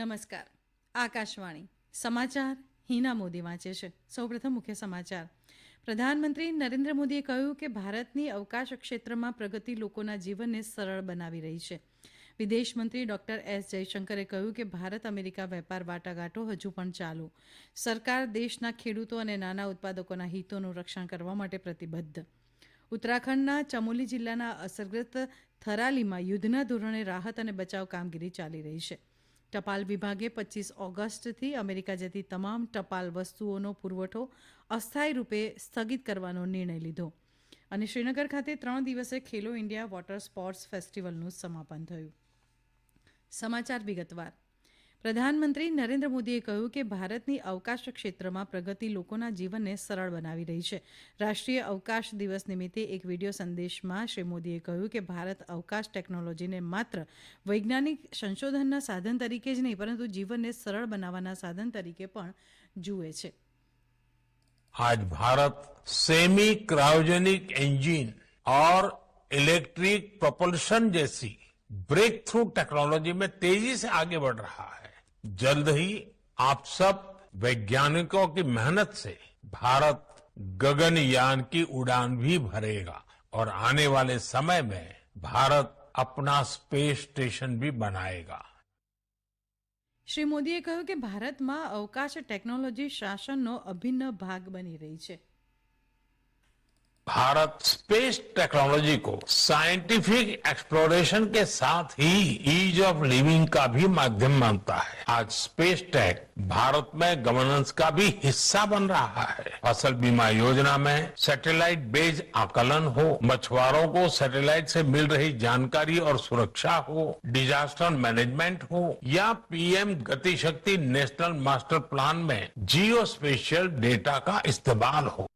નમસ્કાર. આકાશવાણી. સમાચાર હિના મોદી વાંચે છે. સૌપ્રથમ મુખ્ય સમાચાર. પ્રધાનમંત્રી નરેન્દ્ર મોદીએ કહ્યું કે ભારતની અવકાશ ક્ષેત્રમાં પ્રગતિ લોકોના જીવનને સરળ બનાવી રહી છે. વિદેશ મંત્રી ડોક્ટર એસ જયશંકરે કહ્યું કે ભારત અમેરિકા વેપાર વાટાઘાટો હજુ પણ ચાલુ. સરકાર દેશના ખેડૂતો અને નાના ઉત્પાદકોના હિતોનું રક્ષણ કરવા માટે પ્રતિબદ્ધ. ઉત્તરાખંડના ચમોલી જિલ્લાના અસરગ્રસ્ત થરાલીમાં યુદ્ધના ધોરણે રાહત અને બચાવ કામગીરી ચાલી રહી છે. ટપાલ વિભાગે પચીસ ઓગસ્ટથી અમેરિકા જતી તમામ ટપાલ વસ્તુઓનો પુરવઠો અસ્થાયી રૂપે સ્થગિત કરવાનો નિર્ણય લીધો. અને શ્રીનગર ખાતે ત્રણ દિવસે ખેલો ઇન્ડિયા વોટર સ્પોર્ટ્સ ફેસ્ટિવલનું સમાપન થયું. સમાચાર વિગતવાર. પ્રધાનમંત્રી નરેન્દ્ર મોદીએ કહ્યું કે ભારતની અવકાશ ક્ષેત્રમાં પ્રગતિ લોકોના જીવનને સરળ બનાવી રહી છે રાષ્ટ્રીય અવકાશ દિવસ નિમિત્તે એક વિડીયો સંદેશમાં શ્રી મોદીએ કહ્યું કે ભારત અવકાશ ટેકનોલોજીને માત્ર વૈજ્ઞાનિક સંશોધનના સાધન તરીકે જ નહીં પરંતુ જીવનને સરળ બનાવવાના સાધન તરીકે પણ જુએ છે आज भारत सेमी क्रायोजेनिक इंजन और इलेक्ट्रिक प्रोपल्शन जैसी ब्रेक थ्रू टेक्नोलॉजी में तेजी से आगे बढ़ रहा है जल्द ही आप सब वैज्ञानिकों की मेहनत से भारत गगनयान की उड़ान भी भरेगा और आने वाले समय में भारत अपना स्पेस स्टेशन भी बनाएगा શ્રી મોદીએ કહ્યું કે ભારતમાં અવકાશ ટેકનોલોજી શાસનનો અભિન્ન ભાગ બની રહી છે भारत स्पेस टेक्नोलॉजी को साइंटिफिक एक्सप्लोरेशन के साथ ही ईज ऑफ़ लिविंग का भी माध्यम मानता है। आज स्पेस टेक भारत में गवर्नेंस का भी हिस्सा बन रहा है। फ़सल बीमा योजना में सैटेलाइट बेस्ड आकलन हो, मछुआरों को सैटेलाइट से मिल रही जानकारी और सुरक्षा हो डिजास्टर मैनेजमेंट हो, या पीएम गति शक्ति नेशनल मास्टर प्लान में जियो स्पेशियल डेटा का इस्तेमाल हो।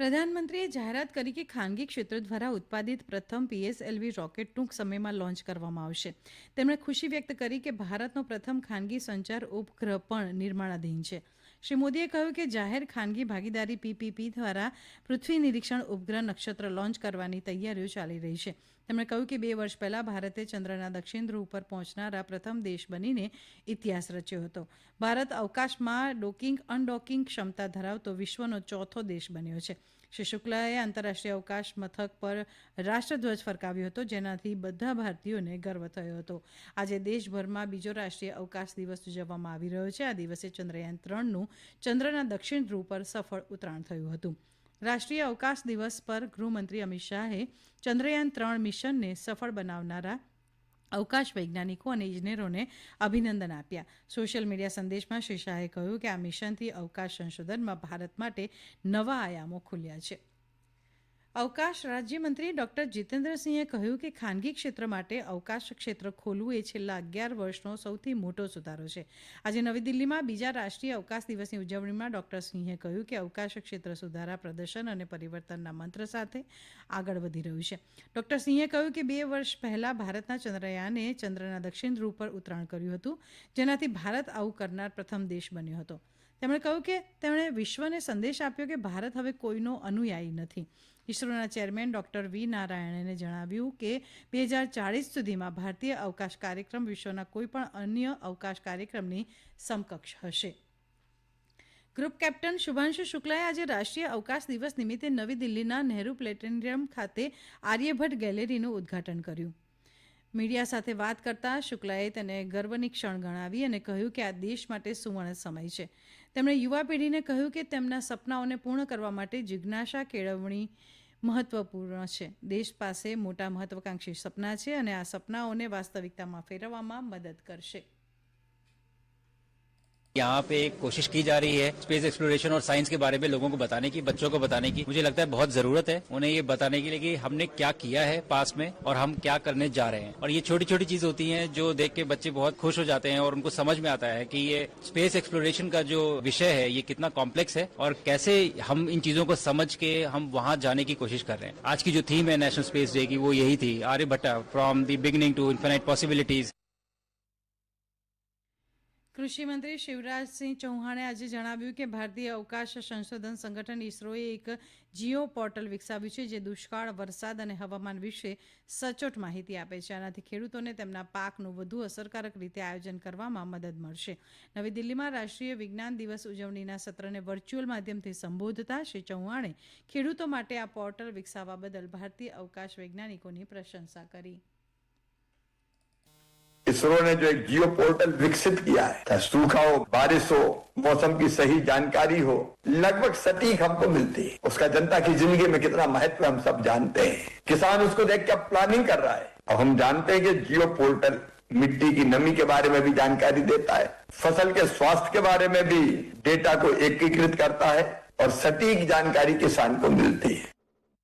પ્રધાનમંત્રીએ જાહેરાત કરી કે ખાનગી ક્ષેત્ર દ્વારા ઉત્પાદિત પ્રથમ પીએસએલવી રોકેટ ટૂંક સમયમાં લોન્ચ કરવામાં આવશે. તેમણે ખુશી વ્યક્ત કરી કે ભારતનો પ્રથમ ખાનગી સંચાર ઉપગ્રહ પણ નિર્માણાધીન છે. શ્રી મોદીએ કહ્યું કે જાહેર ખાનગી ભાગીદારી પીપીપી દ્વારા પૃથ્વી નિરીક્ષણ ઉપગ્રહ નક્ષત્ર લોન્ચ કરવાની તૈયારીઓ ચાલી રહી છે. તેમણે કહ્યું કે બે વર્ષ પહેલા ભારતે ચંદ્રના દક્ષિણ ધ્રુવ પર પહોંચનારા પ્રથમ દેશ બનીને ઇતિહાસ રચ્યો હતો. ભારત અવકાશમાં ડોકિંગ, અનડોકિંગ ક્ષમતા ધરાવતો વિશ્વનો ચોથો દેશ બન્યો છે. શ્રી શુક્લાએ આંતરરાષ્ટ્રીય અવકાશ મથક પર રાષ્ટ્રધ્વજ ફરકાવ્યો હતો, જેનાથી બધા ભારતીયોને ગર્વ થયો હતો. આજે દેશભરમાં બીજો રાષ્ટ્રીય અવકાશ દિવસ ઉજવવામાં આવી રહ્યો છે. આ દિવસે ચંદ્રયાન ત્રણનું ચંદ્રના દક્ષિણ ધ્રુવ પર સફળ ઉતરાણ થયું હતું. રાષ્ટ્રીય અવકાશ દિવસ પર ગૃહમંત્રી અમિત શાહે ચંદ્રયાન ત્રણ મિશનને સફળ બનાવનારા અવકાશ વૈજ્ઞાનિકો અને ઇજનેરોને અભિનંદન આપ્યા. સોશિયલ મીડિયા સંદેશમાં શ્રી શાહે કહ્યું કે આ મિશનથી અવકાશ સંશોધનમાં ભારત માટે નવા આયામો ખુલ્યા છે. અવકાશ રાજ્યમંત્રી ડોક્ટર જીતેન્દ્રસિંહે કહ્યું કે ખાનગી ક્ષેત્ર માટે અવકાશ ક્ષેત્ર ખોલવું એ છેલ્લા અગિયાર વર્ષનો સૌથી મોટો સુધારો છે. આજે નવી દિલ્હીમાં બીજા રાષ્ટ્રીય અવકાશ દિવસની ઉજવણીમાં ડોક્ટર સિંહે કહ્યું કે અવકાશ ક્ષેત્ર સુધારા, પ્રદર્શન અને પરિવર્તનના મંત્ર સાથે આગળ વધી રહ્યું છે. ડોક્ટર સિંહે કહ્યું કે બે વર્ષ પહેલા ભારતના ચંદ્રયાને ચંદ્રના દક્ષિણ ધ્રુવ પર ઉતરાણ કર્યું હતું, જેનાથી ભારત આવું કરનાર પ્રથમ દેશ બન્યો હતો. તેમણે કહ્યું કે તેમણે વિશ્વને સંદેશ આપ્યો કે ભારત હવે કોઈનો અનુયાયી નથી. ઇસરોના ચેરમેન ડોક્ટર વી નારાયણને જણાવ્યું કે બે હજાર ચાળીસ સુધીમાં ભારતીય અવકાશ કાર્યક્રમ વિશ્વના કોઈપણ અન્ય અવકાશ કાર્યક્રમની સમકક્ષ હશે. ગ્રુપ કેપ્ટન શુભાંશુ શુક્લાએ આજે રાષ્ટ્રીય અવકાશ દિવસ નિમિત્તે નવી દિલ્હીના નહેરુ પ્લેટેનિયમ ખાતે આર્યભટ્ટ ગેલેરીનું ઉદ્ઘાટન કર્યું. મીડિયા સાથે વાત કરતા શુક્લાએ તેને ગર્વની ક્ષણ ગણાવી અને કહ્યું કે આ દેશ માટે સુવર્ણ સમય છે. તેમણે યુવા પેઢીને કહ્યું કે તેમના સપનાઓને પૂર્ણ કરવા માટે જિજ્ઞાસા કેળવણી મહત્વપૂર્ણ છે. દેશ પાસે મોટા મહત્વાકાંક્ષી સપના છે અને આ સપનાઓને વાસ્તવિકતામાં ફેરવવામાં મદદ કરશે. यहाँ पे एक कोशिश की जा रही है स्पेस एक्सप्लोरेशन और साइंस के बारे में लोगों को बताने की, बच्चों को बताने की। मुझे लगता है बहुत ज़रूरत है उन्हें ये बताने के लिए कि हमने क्या किया है पास में और हम क्या करने जा रहे हैं। और ये छोटी छोटी चीज़ होती हैं जो देख के बच्चे बहुत खुश हो जाते हैं और उनको समझ में आता है कि ये स्पेस एक्सप्लोरेशन का जो विषय है, ये कितना कॉम्प्लेक्स है और कैसे हम इन चीज़ों को समझ के हम वहाँ जाने की कोशिश कर रहे हैं। आज की जो थीम है नेशनल स्पेस डे की वो यही थी। Aryabhatta from the beginning to infinite possibilities કૃષિમંત્રી શિવરાજસિંહ ચૌહાણે આજે જણાવ્યું કે ભારતીય અવકાશ સંશોધન સંગઠન ઇસરોએ એક જીઓ પોર્ટલ વિકસાવ્યું છે જે દુષ્કાળ, વરસાદ અને હવામાન વિશે સચોટ માહિતી આપે છે. આનાથી ખેડૂતોને તેમના પાકનું વધુ અસરકારક રીતે આયોજન કરવામાં મદદ મળશે. નવી દિલ્હીમાં રાષ્ટ્રીય વિજ્ઞાન દિવસ ઉજવણીના સત્રને વર્ચ્યુઅલ માધ્યમથી સંબોધતા શ્રી ચૌહાણે ખેડૂતો માટે આ પોર્ટલ વિકસાવવા બદલ ભારતીય અવકાશ વૈજ્ઞાનિકોની પ્રશંસા કરી. इसरो ने जो एक जियो पोर्टल विकसित किया है सूखा हो, बारिश हो, मौसम की सही जानकारी हो, लगभग सटीक हमको मिलती है। उसका जनता की ज़िंदगी में कितना महत्व हम सब जानते हैं। किसान उसको देख के प्लानिंग कर रहा है। अब हम जानते हैं कि जियो पोर्टल मिट्टी की नमी के बारे में भी जानकारी देता है, फ़सल के स्वास्थ्य के बारे में भी डेटा को एकीकृत करता है, और सटीक जानकारी किसान को मिलती है।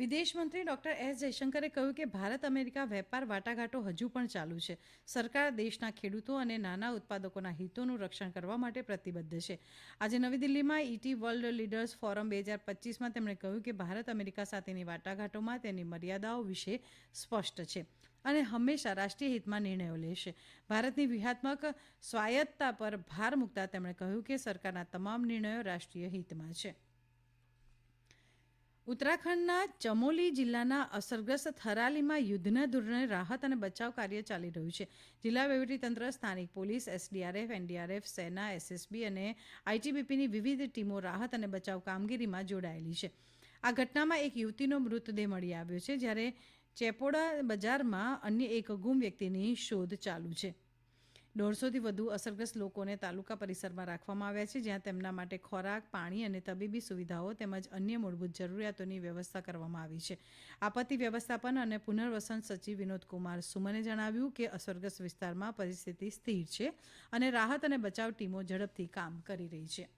વિદેશ મંત્રી ડોક્ટર એસ જયશંકરે કહ્યું કે ભારત અમેરિકા વેપાર વાટાઘાટો હજુ પણ ચાલુ છે. સરકાર દેશના ખેડૂતો અને નાના ઉત્પાદકોના હિતોનું રક્ષણ કરવા માટે પ્રતિબદ્ધ છે. આજે નવી દિલ્હીમાં ઇટી વર્લ્ડ લીડર્સ ફોરમ બે હજાર પચીસમાં તેમણે કહ્યું કે ભારત અમેરિકા સાથેની વાટાઘાટોમાં તેની મર્યાદાઓ વિશે સ્પષ્ટ છે અને હંમેશા રાષ્ટ્રીય હિતમાં નિર્ણયો લેશે. ભારતની વ્યૂહાત્મક સ્વાયત્તતા પર ભાર મૂકતા તેમણે કહ્યું કે સરકારના તમામ નિર્ણયો રાષ્ટ્રીય હિતમાં છે. ઉત્તરાખંડના ચમોલી જિલ્લાના અસરગ્રસ્ત થરાલીમાં યુદ્ધના ધોરણે રાહત અને બચાવ કાર્ય ચાલી રહ્યું છે. જિલ્લા વહીવટીતંત્ર, સ્થાનિક પોલીસ, એસડીઆરએફ, એનડીઆરએફ, સેના, એસએસબી અને આઈટીબીપીની વિવિધ ટીમો રાહત અને બચાવ કામગીરીમાં જોડાયેલી છે. આ ઘટનામાં એક યુવતીનો મૃતદેહ મળી આવ્યો છે, જ્યારે ચેપોડા બજારમાં અન્ય એક ગુમ વ્યક્તિની શોધ ચાલુ છે. દોઢસોથી વધુ અસરગ્રસ્ત લોકોને તાલુકા પરિસરમાં રાખવામાં આવ્યા છે, જ્યાં તેમના માટે ખોરાક, પાણી અને તબીબી સુવિધાઓ તેમજ અન્ય મૂળભૂત જરૂરિયાતોની વ્યવસ્થા કરવામાં આવી છે. આપત્તિ વ્યવસ્થાપન અને પુનર્વસન સચિવ વિનોદકુમાર સુમને જણાવ્યું કે અસરગ્રસ્ત વિસ્તારમાં પરિસ્થિતિ સ્થિર છે અને રાહત અને બચાવ ટીમો ઝડપથી કામ કરી રહી છે.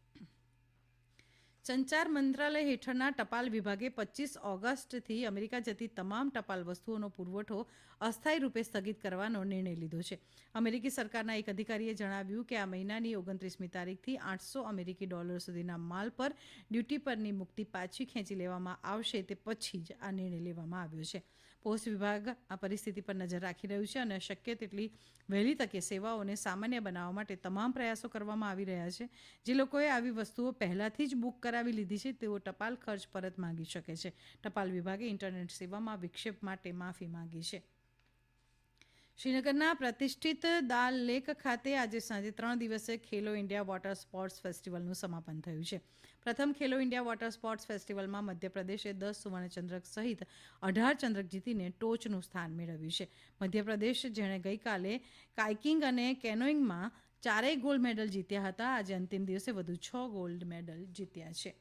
સંચાર મંત્રાલય હેઠળના ટપાલ વિભાગે પચીસ ઓગસ્ટથી અમેરિકા જતી તમામ ટપાલ વસ્તુઓનો પુરવઠો અસ્થાયી રૂપે સ્થગિત કરવાનો નિર્ણય લીધો છે. અમેરિકી સરકારના એક અધિકારીએ જણાવ્યું કે આ મહિનાની ઓગણત્રીસમી તારીખથી આઠસો અમેરિકી ડોલર સુધીના માલ પર ડ્યુટી પરની મુક્તિ પાછી ખેંચી લેવામાં આવશે તે પછી જ આ નિર્ણય લેવામાં આવ્યો છે. પોસ્ટ વિભાગ આ પરિસ્થિતિ પર નજર રાખી રહ્યું છે અને શક્ય તેટલી વહેલી તકે સેવાઓને સામાન્ય બનાવવા માટે તમામ પ્રયાસો કરવામાં આવી રહ્યા છે. જે લોકોએ આવી વસ્તુઓ પહેલાથી જ બુક કરાવી લીધી છે, તેઓ ટપાલ ખર્ચ પરત માંગી શકે છે. ટપાલ વિભાગે ઇન્ટરનેટ સેવામાં વિક્ષેપ માટે માફી માંગી છે. શ્રીનગરના પ્રતિષ્ઠિત દાલ લેક ખાતે આજે સાંજે ત્રણ દિવસે ખેલો ઇન્ડિયા વોટર સ્પોર્ટ્સ ફેસ્ટિવલનું સમાપન થયું છે. પ્રથમ ખેલો ઇન્ડિયા વોટર સ્પોર્ટ્સ ફેસ્ટિવલમાં મધ્યપ્રદેશે દસ સુવર્ણચંદ્રક સહિત અઢાર ચંદ્રક જીતીને ટોચનું સ્થાન મેળવ્યું છે. મધ્યપ્રદેશ જેણે ગઈકાલે કાઇકિંગ અને કેનોઇંગમાં ચારેય ગોલ્ડ મેડલ જીત્યા હતા. આજે અંતિમ દિવસે વધુ છ ગોલ્ડ મેડલ જીત્યા છે.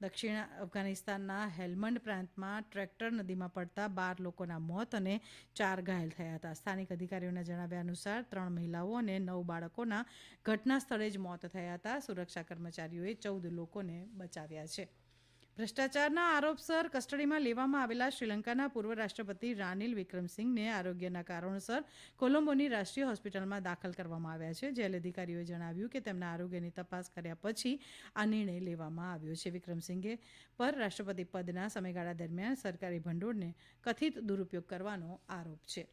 દક્ષિણ અફઘાનિસ્તાનના હેલમંડ પ્રાંતમાં ટ્રેક્ટર નદીમાં પડતા બાર લોકોના મોત અને ચાર ઘાયલ થયા હતા. સ્થાનિક અધિકારીઓના જણાવ્યા અનુસાર ત્રણ મહિલાઓ અને નવ બાળકોના ઘટના સ્થળે જ મોત થયા હતા. સુરક્ષા કર્મચારીઓએ ચૌદ લોકોને બચાવ્યા છે. ભ્રષ્ટાચારના આરોપસર કસ્ટડીમાં લેવામાં આવેલા શ્રીલંકાના પૂર્વ રાષ્ટ્રપતિ રાનિલ વિક્રમસિંઘને આરોગ્યના કારણોસર કોલંબોની રાષ્ટ્રીય હોસ્પિટલમાં દાખલ કરવામાં આવ્યા છે, જેલ અધિકારીઓએ જણાવ્યું કે તેમના આરોગ્યની તપાસ કર્યા પછી આ નિર્ણય લેવામાં આવ્યો છે. વિક્રમસિંઘે પર રાષ્ટ્રપતિ પદના સમયગાળા દરમિયાન સરકારી ભંડોળને કથિત દુરુપયોગ કરવાનો આરોપ છે.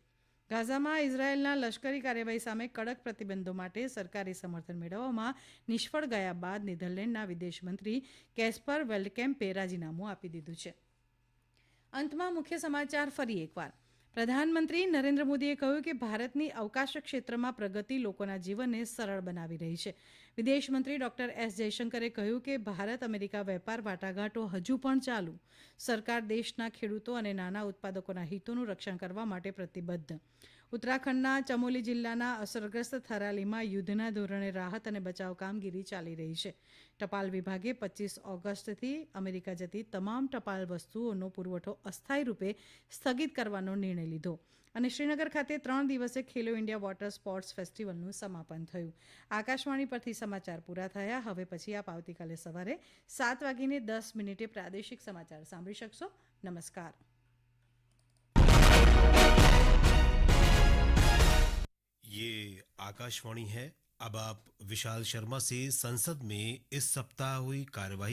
ગાઝામાં ઇઝરાયેલના લશ્કરી કાર્યવાહી સામે કડક પ્રતિબંધો માટે સરકારી સમર્થન મેળવવામાં નિષ્ફળ ગયા બાદ નેધરલેન્ડના વિદેશમંત્રી કેસ્પર વેલ્ડકેમ્પે રાજીનામું આપી દીધું છે. અંતમાં મુખ્ય સમાચાર ફરી એકવાર. પ્રધાનમંત્રી નરેન્દ્ર મોદીએ કહ્યું કે ભારતની અવકાશ ક્ષેત્રમાં પ્રગતિ લોકોના જીવનને સરળ બનાવી રહી છે. વિદેશ મંત્રી ડોક્ટર એસ જયશંકરે કહ્યું કે ભારત, અમેરિકા વેપાર વાટાઘાટો હજુ પણ ચાલુ. સરકાર દેશના ખેડૂતો અને નાના ઉત્પાદકોના હિતોનું રક્ષણ કરવા માટે પ્રતિબદ્ધ. ઉત્તરાખંડના ચમોલી જિલ્લાના અસરગ્રસ્ત થરાલીમાં યુદ્ધના ધોરણે રાહત અને બચાવ કામગીરી ચાલી રહી છે. ટપાલ વિભાગે પચીસ ઓગસ્ટથી અમેરિકા જતી તમામ ટપાલ વસ્તુઓનો પુરવઠો અસ્થાયી રૂપે સ્થગિત કરવાનો નિર્ણય લીધો. અને શ્રીનગર ખાતે ત્રણ દિવસે ખેલો ઇન્ડિયા વોટર સ્પોર્ટ્સ ફેસ્ટિવલનું સમાપન થયું. આકાશવાણી પરથી સમાચાર પૂરા થયા. હવે પછી આપ આવતીકાલે સવારે સાત વાગીને દસ મિનિટે પ્રાદેશિક સમાચાર સાંભળી શકશો. નમસ્કાર. ये आकाशवाणी है अब आप विशाल शर्मा से संसद में इस सप्ताह हुई कार्यवाही